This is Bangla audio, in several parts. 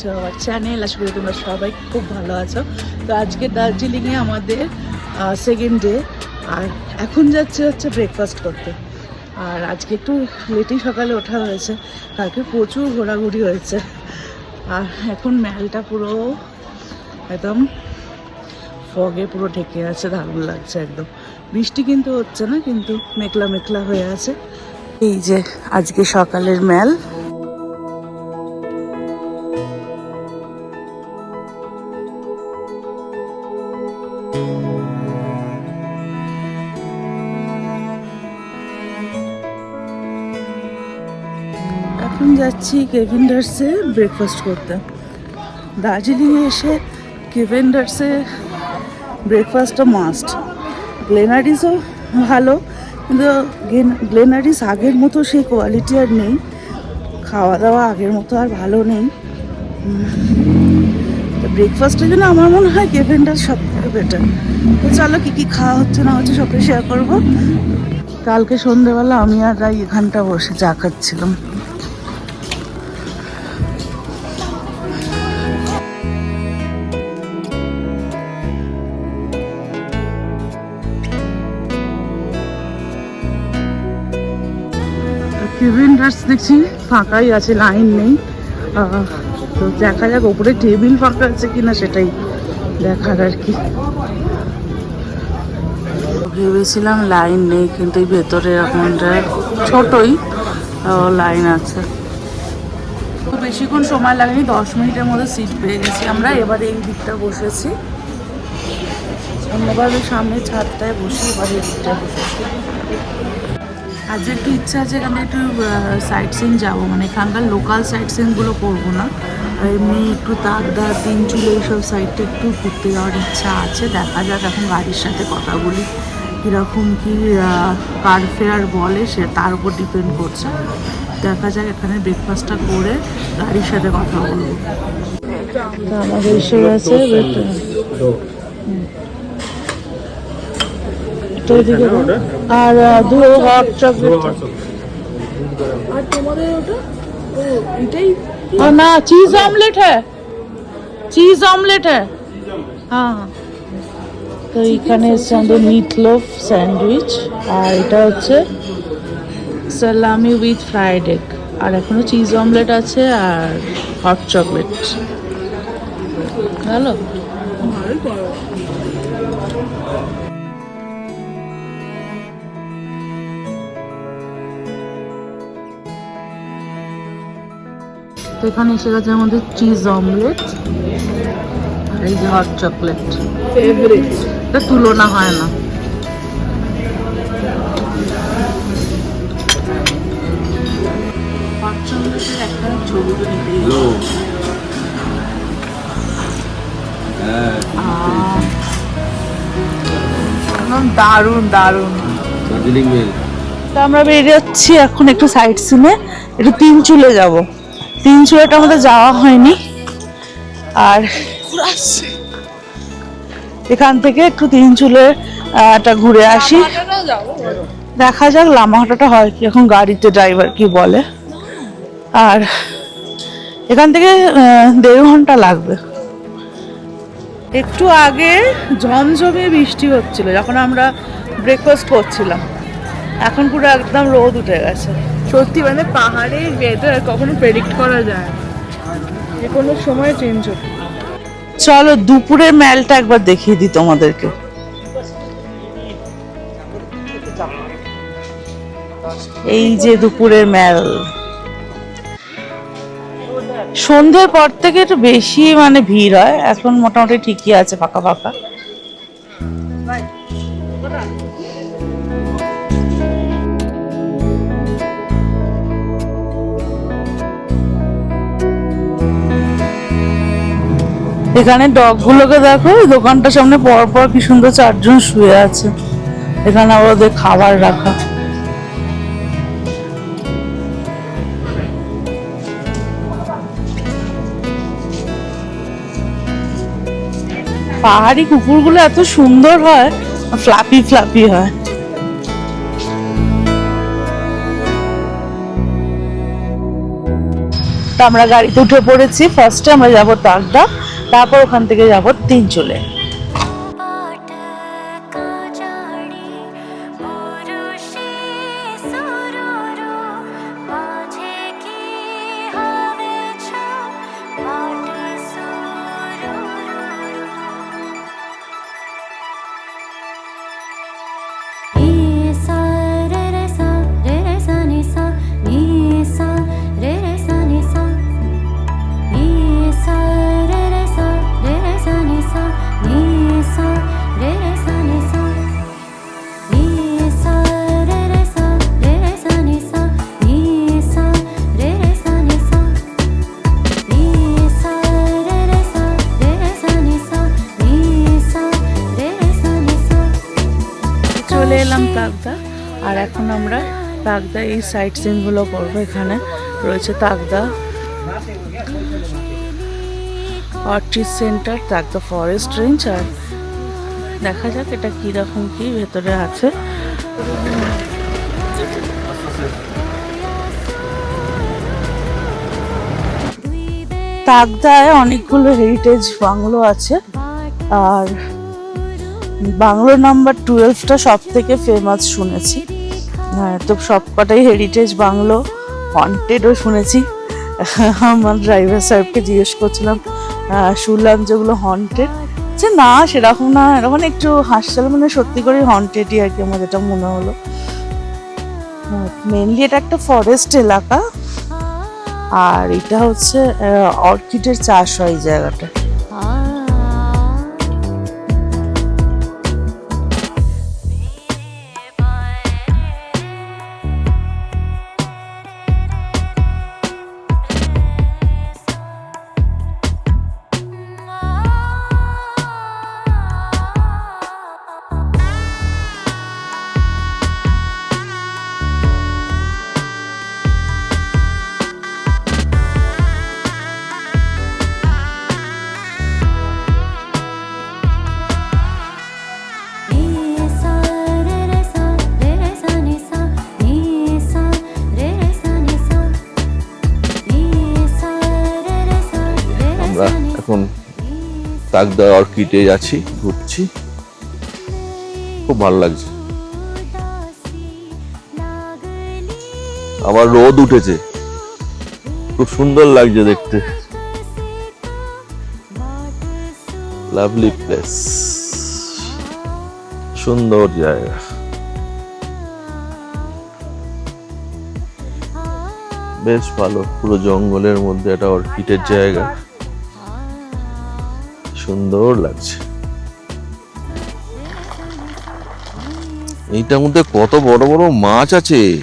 টু আওয়ার চ্যানেল আশা করি তোমরা সবাই খুব ভালো আছো। তো আজকে দার্জিলিংয়ে আমাদের সেকেন্ড ডে আর এখন যাচ্ছে হচ্ছে ব্রেকফাস্ট করতে। আর আজকে একটু লেটেই সকালে ওঠা হয়েছে। কালকে প্রচুর ঘোরাঘুরি হয়েছে। আর এখন ম্যালটা পুরো একদম ফগে পুরো ঢেকে আছে, দারুণ লাগছে একদম। বৃষ্টি কিন্তু হচ্ছে না, কিন্তু মেঘলা মেঘলা হয়ে আছে। এই যে আজকে সকালের ম্যাল। যাচ্ছি কেভিন্ডার্সে ব্রেকফাস্ট করতে। দার্জিলিংয়ে এসে কেভেন্ডার্সে ব্রেকফাস্টটা মাস্ট গ্লেনারিসও ভালো, কিন্তু গ্লেনারিস আগের মতো সেই কোয়ালিটি আর নেই। খাওয়া দাওয়া আগের মতো আর ভালো নেই। তো ব্রেকফাস্টের জন্য আমার মনে হয় কেভেন্ডার সব থেকে বেটার তো চলো কী কী খাওয়া হচ্ছে না হচ্ছে সবটা শেয়ার করব। কালকে সন্ধেবেলা আমি আর রাই এখানটা বসে চা খাচ্ছিলাম। কেভিন্ডার্স দেখছি, ফাঁকাই আছে লাইন নেই। তো দেখা যাক, ওপরে টেবিল ফাঁকা আছে কিনা সেটাই দেখার আর কি। ভেবেছিলাম লাইন নেই, কিন্তু এই ভেতরে এখনটা ছোটই লাইন আছে। বেশিক্ষণ সময় লাগেনি, দশ মিনিটের মধ্যে সিট পেয়ে গেছি আমরা। এবারে এই দিকটা বসেছি। ওই সামনে ছাদটায় বসে, এবার এই দিকটায় বসেছি। একটু ইচ্ছা আছে এখানে একটু সাইট সিন যাব। মানে এখানকার লোকাল সাইট সিনগুলো করব না। এমনি একটু তাকদা তিন চুলে এইসব সাইডটা একটু ঘুরতে যাওয়ার ইচ্ছা আছে। দেখা যাক এখন গাড়ির সাথে কথা বলি। কীরকম কি কার ফেয়ার বলে সে তার উপর ডিপেন্ড করছে। দেখা যাক এখানে ব্রেকফাস্টটা করে গাড়ির সাথে কথা বলব। আমাদের এসে গেছে তো এদিকে আর দু হট চকলেট। আর তোমাদের ওটা? ও এটাই না চিজ অমলেট হ্যাঁ চিজ অমলেট হ্যাঁ হ্যাঁ। তো এখানে আমাদের মিট লোফ স্যান্ডউইচ আর এটা হচ্ছে সালামি উইথ ফ্রাইড এগ আর এখনও চিজ অমলেট আছে আর হট চকলেট। ভালো? তো এখানে এসে গেছে আমাদের চিজ অমলেট আর এই যে হট চকলেট ফেভারিট এটা তুলনা হয় না। হট চকলেটের একটা ছবি তো নিতেই হবে। হ্যালো হ্যাঁ। দারুণ দারুণ। দার্জিলিং মেল তো আমরা বেরিয়ে যাচ্ছি এখন একটু সাইড সিনে একটু তিন চুলে যাব। তিন চুলেটা আমাদের যাওয়া হয়নি। আর এখান থেকে একটু তিন চুলে টা ঘুরে আসি। দেখা যাক লামাহাটাটা হয় কি, এখন গাড়িতে ড্রাইভার কি বলে। আর এখান থেকে দেড় ঘণ্টা লাগবে। একটু আগে ঝমঝমে বৃষ্টি হচ্ছিল, যখন আমরা ব্রেকফাস্ট করছিলাম। এখন পুরো একদম রোদ উঠে গেছে। সত্যি মানে পাহাড়ের ওয়েদার কখনো প্রেডিক্ট করা যায়। যে কোনো সময় চেঞ্জ হতে চলো দুপুরের ম্যালটা একবার দেখিয়ে দিই তোমাদেরকে। এই যে দুপুরের ম্যাল সন্ধ্যের পর থেকে একটু বেশি মানে ভিড় হয়। এখন মোটামুটি ঠিকই আছে, ফাঁকা ফাঁকা। এখানে ডগগুলোকে দেখো দোকানটার সামনে পর পর কি সুন্দর চারজন শুয়ে আছে। এখানে আবার ওদের খাবার রাখা। পাহাড়ি কুকুরগুলো এত সুন্দর হয় ফ্লাপি ফ্লাপি হয়। তো আমরা গাড়িতে উঠে পড়েছি ফার্স্টে আমরা যাব তাকদা তারপর ওখান থেকে যাব তিন চলে তাকদা এই সাইট সিনগুলো করব এখানে। রয়েছে Takdah orchid centre Takdah forest range আর দেখা যাক এটা কীরকম কি ভেতরে আছে। তাকদায় অনেকগুলো হেরিটেজ বাংলো আছে। আর বাংলো নাম্বার টুয়েলভটা সব থেকে ফেমাস শুনেছি। তো সবকটাই হেরিটেজ বাংলো। হন্টেডও শুনেছি। আমার ড্রাইভার সাহেবকে জিজ্ঞেস করছিলাম শুনলাম যেগুলো হন্টেড যে না, সেরকম না, এরকম একটু হাসছিল মানে সত্যি করে হন্টেডই আর কি আমার যেটা মনে হলো। মেনলি এটা একটা ফরেস্ট এলাকা। আর এটা হচ্ছে অর্কিডের চাষ হয় জায়গাটা। এখন তাকদা অর্কিডে আছি, ঘুরছি। খুব ভালো লাগছে। আবার রোদ উঠেছে। খুব সুন্দর লাগছে দেখতে। লাভলি প্লেস সুন্দর জায়গা। বেশ ভালো। পুরো জঙ্গলের মধ্যে একটা অর্কিডের জায়গা। সুন্দর লাগছে। এইটার মধ্যে কত বড় বড় মাছ আছে।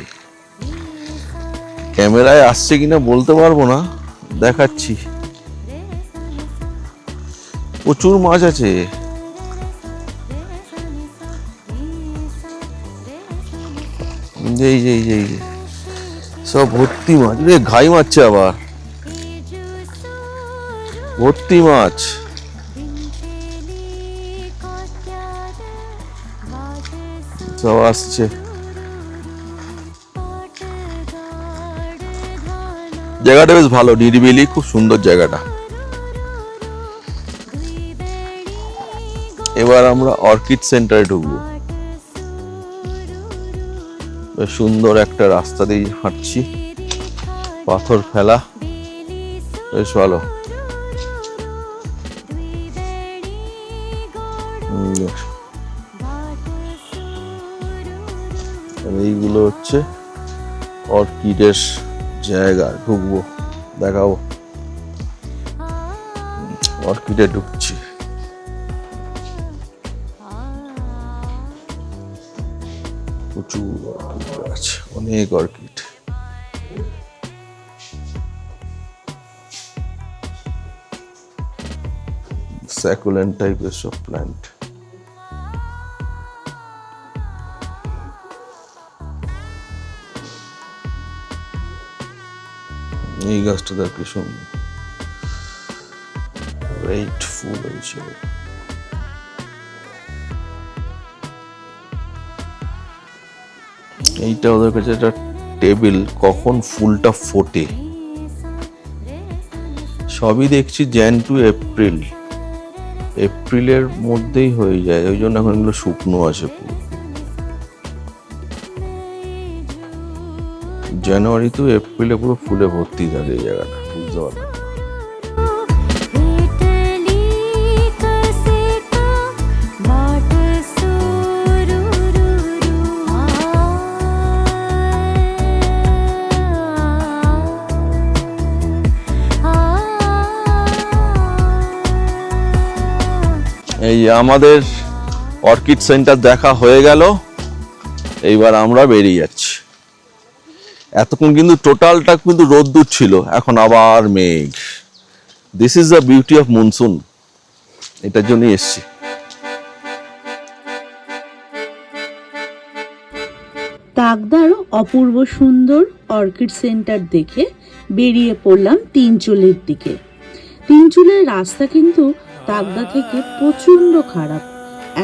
ক্যামেরায় আসছে কিনা বলতে পারব না, দেখাচ্ছি। প্রচুর মাছ আছে। যেই যেই যেই। সব ভর্তি মাছ। রে ঘাই মারছে আবার। ভর্তি মাছ। আসছে। জায়গাটা বেশ ভালো নিরিবিলি খুব সুন্দর জায়গাটা। এবার আমরা অর্কিড সেন্টারে ঢুকবো। সুন্দর একটা রাস্তা দিয়ে হাঁটছি। পাথর ফেলা। বেশ ভালো। হুম, এইগুলো হচ্ছে অর্কিডের জায়গা। ঢুকবো, দেখাবো। অর্কিডে ঢুকছি। প্রচুর অর্কিড অনেক অর্কিড। স্যাকুলেন্ট টাইপের সব প্ল্যান্ট এই গাছটা দেখ কি সুন্দর। ফুল হয়েছে। এইটা ওদের কাছে একটা টেবিল, কখন ফুলটা ফোটে। সবই দেখছি জ্যান টু এপ্রিল এপ্রিলের মধ্যেই হয়ে যায়, ওই জন্য এখন এগুলো শুকনো আছে পুরো। জানুয়ারি তো এপ্রিলে পুরো ফুলে ভর্তি থাকে এই জায়গাটা বুঝতে পারলাম এই আমাদের অর্কিড সেন্টার দেখা হয়ে গেল এইবার আমরা বেরিয়ে যাচ্ছি। এতক্ষণ কিন্তু টোটালটা কিন্তু রোদ্দুর ছিল, এখন আবার মেঘ। This is the beauty of monsoon এটার জন্যই এসছি। তাকদার অপূর্ব সুন্দর অর্কিড সেন্টার দেখে বেরিয়ে পড়লাম তিনচুলের দিকে। তিনচুলের রাস্তা কিন্তু তাকদা থেকে প্রচণ্ড খারাপ।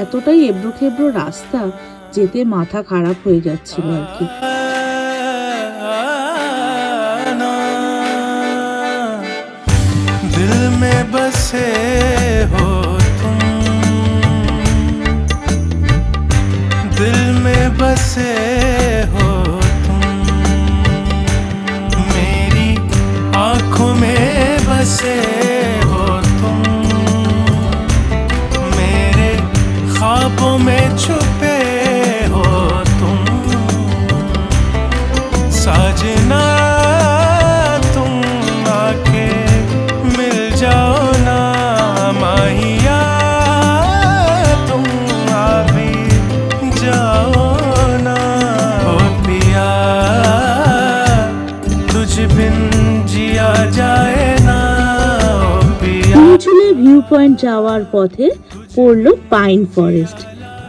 এতটাই এবড়ো খেবড়ো রাস্তা, যেতে মাথা খারাপ হয়ে যাচ্ছিল আর কি। में बसे हो तुम। दिल में बसे हो तुम। मेरी आँखों में बसे ভিউ পয়েন্ট যাওয়ার পথে পড়ল পাইন ফরেস্ট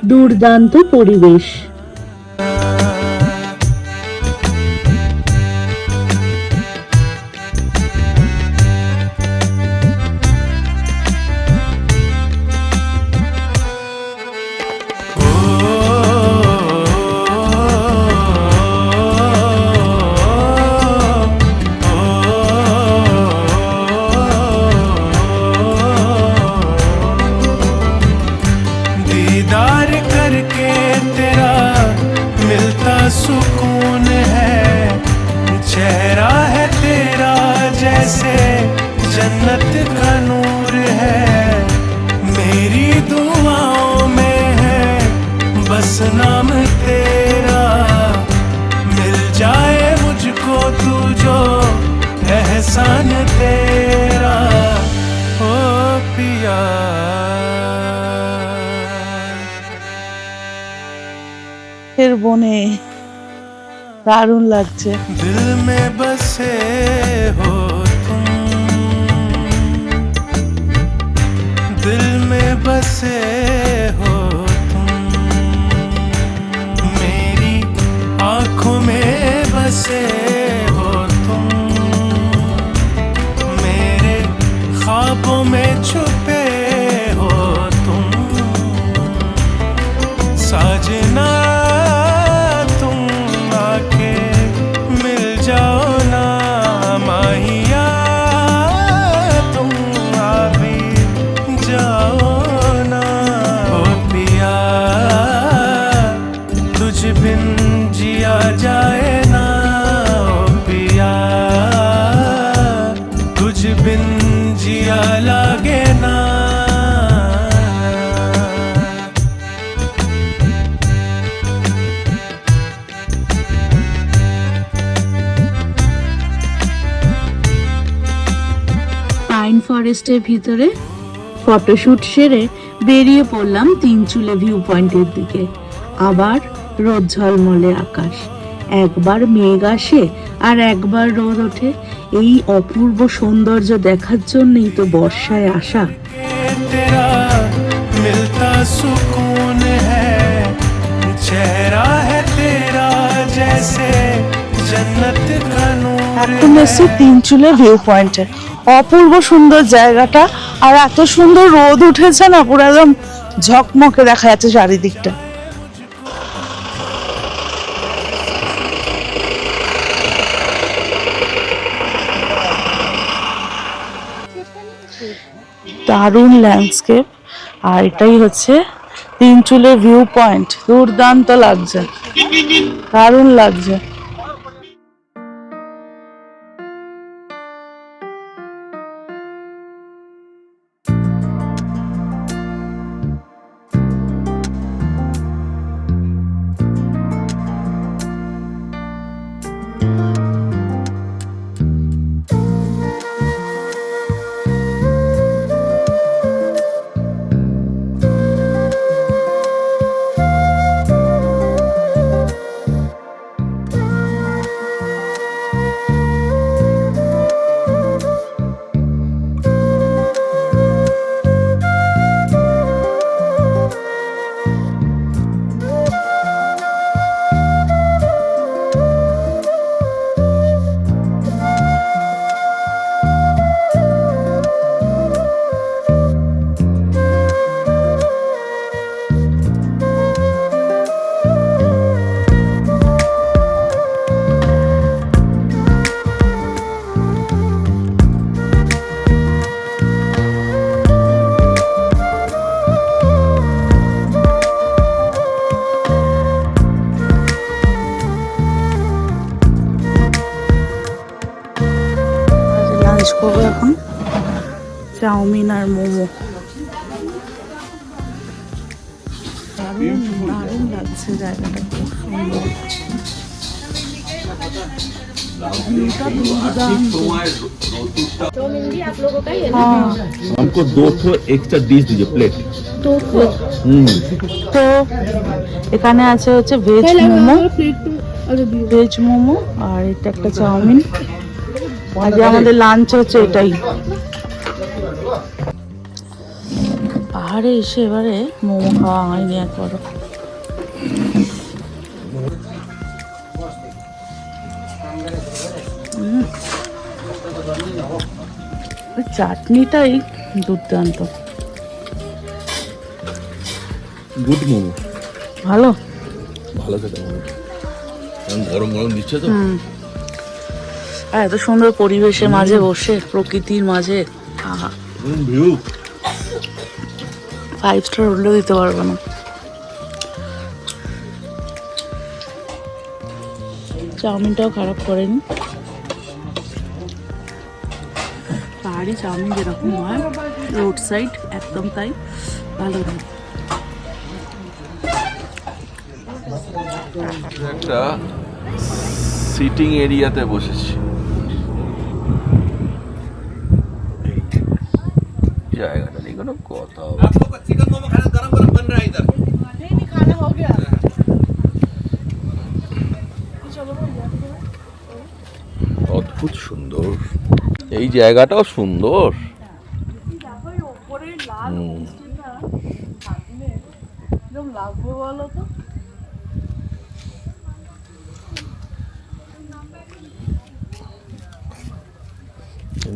দুর্দান্ত পরিবেশ। का नूर है मेरी दुआओं में है बस नाम तेरा मिल जाए मुझको तू जो एहसान तेरा ओ पिया এর বনে দারুণ লাগছে दिल में बसे हो बसे हो तुम। मेरी आँखों में बसे हो तुम। मेरे ख्वाबों में छुपे ফরেস্টের ভিতরে ফটোশ্যুট সেরে বেরিয়ে পড়লাম তিনচুলে ভিউ পয়েন্টের দিকে। আবার রোদ ঝলমলে আকাশ। একবার মেঘ আসে আর একবার রোদ ওঠে। এই অপূর্ব সৌন্দর্য দেখার জন্যই তো বর্ষায় আসা। এখন এসছি তিনচুলা ভিউ পয়েন্টে অপূর্ব সুন্দর জায়গাটা। আর এত সুন্দর রোদ উঠেছে না, পুরো একদম ঝকমকে দেখা যাচ্ছে চারিদিকটা। দারুণ ল্যান্ডস্কেপ আর এটাই হচ্ছে তিন চুলের ভিউ পয়েন্ট দুর্দান্ত লাগছে। দারুণ লাগছে। আর মোমো দারুণ দারুণ লাগছে জায়গাটা খুব সুন্দর ভিউটা দুর্দান্ত। হ্যাঁ, हमको दो ठो एक्स्ट्रा डिश दीजिए प्लेट তো তো এখানে আছে হচ্ছে ভেজ মোমো ভেজ মোমো আর এটা একটা চাউমিন আজকে আমাদের লাঞ্চ হচ্ছে এটাই পাহাড়ে এসে এবারে মোমো খাওয়া হয়নি একবারও। চাটনিটাই দুর্দান্ত। গুড মোমো। ভালো? ভালো খেতে গরম গরম দিচ্ছে তো। আর এত সুন্দর পরিবেশের মাঝে বসে প্রকৃতির মাঝে। আহা। ভিউ। ফাইভ স্টার হলেও দিতে পারব না। চাউমিনটাও খারাপ করেনি। পাহাড়ি চাউমিন যেরকম হয় রোড সাইড একদম তাই, ভালো লাগে। একটা সিটিং এরিয়াতে বসেছি। জায়গাটাও সুন্দর।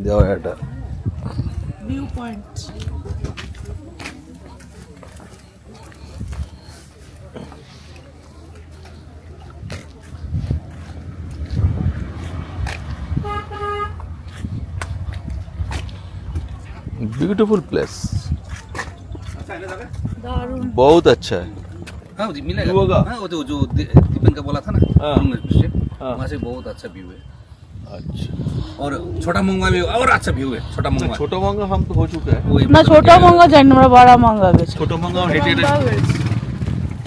দেওয়া একটা। ভিউ পয়েন্ট ब्यूटीफुल प्लेस দারুণ बहुत अच्छा है हाँ जी मिलेगा व्यू होगा? हाँ वो जो जो दि- दीपन का बोला था ना हाँ। से हाँ। वहाँ से बहुत अच्छा व्यू है अच्छा और छोटा मंगवा में और अच्छा व्यू है छोटा मंगवा छोटा मांगा हम तो हो चुका है वो না ছোট মঙ্গা যাই আমরা বড় মঙ্গা গেছি ছোট মাঙ্গা হেঁটে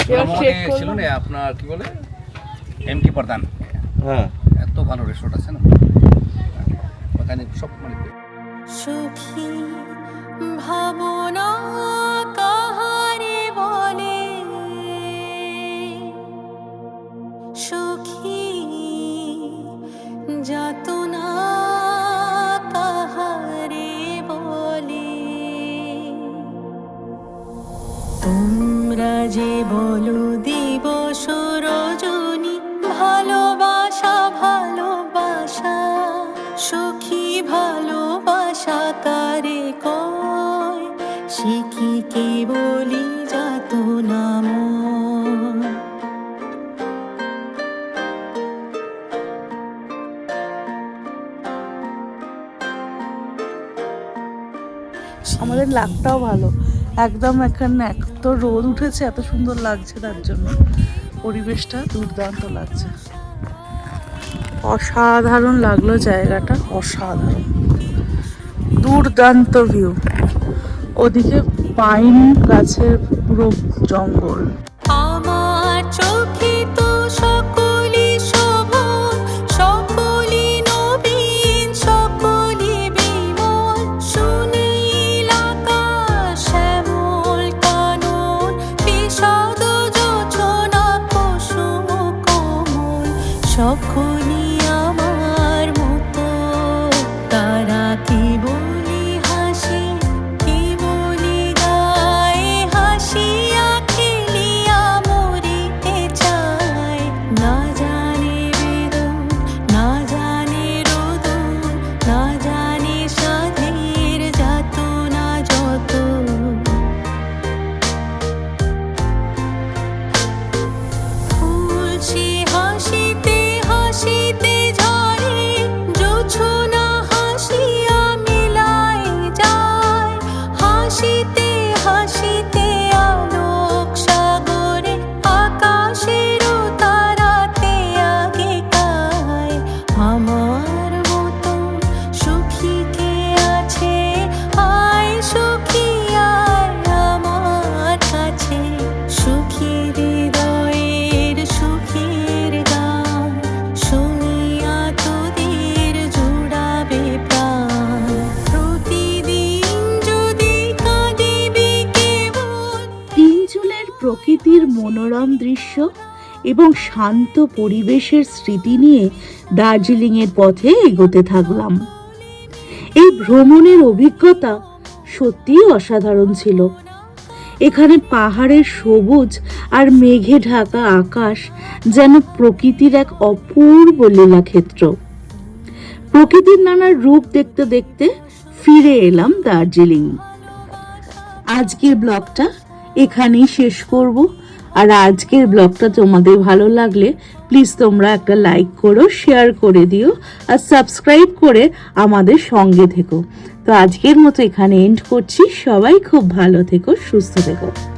হেঁটে ছিল না আপনার কি বলে এম কে প্রধান হ্যাঁ এত ভালো রেস্টুরেন্ট আছে না ওখানে সব মানে সুখী ভাবনা কাহারে বলে? সুখী যাতনা কাহারে বলে? তোমরা যে আমাদের আমাদের লাকটাও ভালো। একদম এখানে এত রোদ উঠেছে, এত সুন্দর লাগছে তার জন্য। পরিবেশটা দুর্দান্ত লাগছে। অসাধারণ লাগল জায়গাটা, অসাধারণ। দুর্দান্ত ভিউ ওদিকে পাইন গাছের পুরো জঙ্গল। মনোরম দৃশ্য এবং শান্ত পরিবেশের স্মৃতি নিয়ে দার্জিলিংয়ের পথে এগোতে থাকলাম। এই ভ্রমণের অভিজ্ঞতা সত্যিই অসাধারণ ছিল। এখানে পাহাড়ের সবুজ আর মেঘে ঢাকা আকাশ যেন প্রকৃতির এক অপূর্ব লীলাক্ষেত্র। প্রকৃতির নানা রূপ দেখতে দেখতে ফিরে এলাম দার্জিলিং। আজকের ব্লগটা এখানেই শেষ করব। আর আজকের ব্লগটা তোমাদের ভালো লাগলে প্লিজ তোমরা একটা লাইক করো শেয়ার করে দিও আর সাবস্ক্রাইব করে আমাদের সঙ্গে থেকো। তো আজকের মতো এখানে এন্ড করছি। সবাই খুব ভালো থেকো, সুস্থ থেকো।